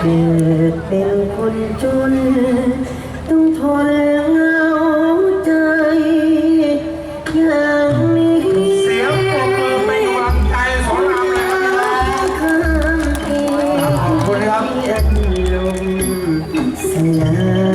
เกิดเป็นคนจน ต้องทนเหงาใจ อย่างนี้เสียงปรบมือเป็นกำลังใจสงครามแล้วนะขอบคุณครับลสลาย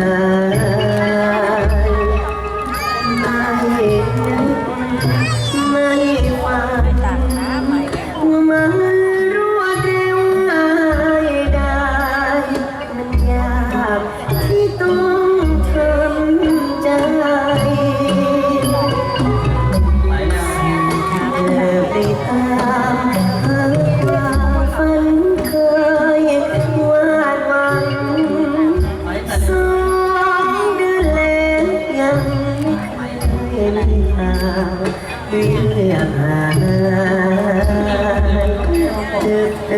เรียกหาจึกเอ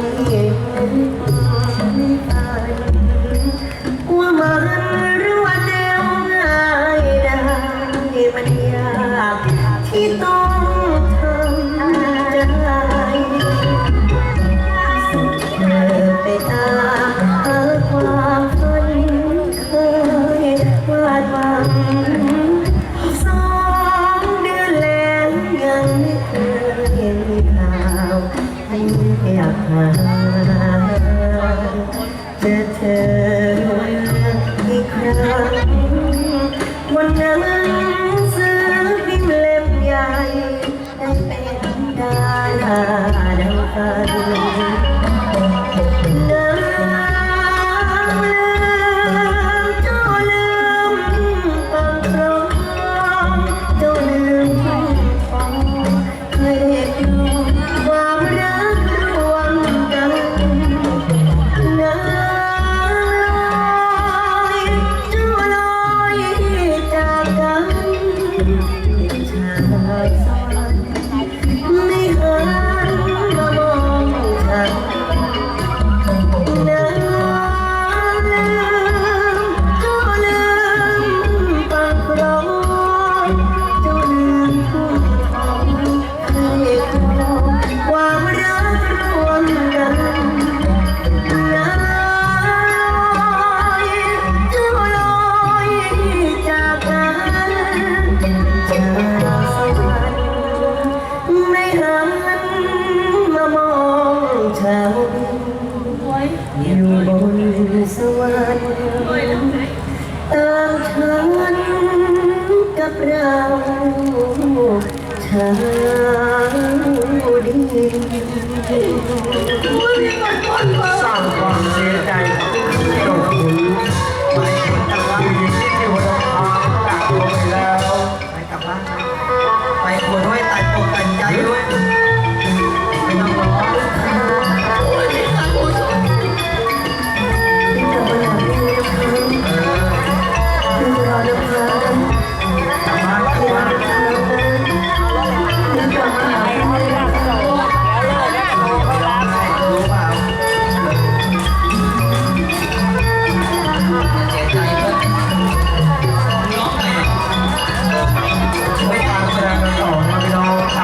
Yeah. างดี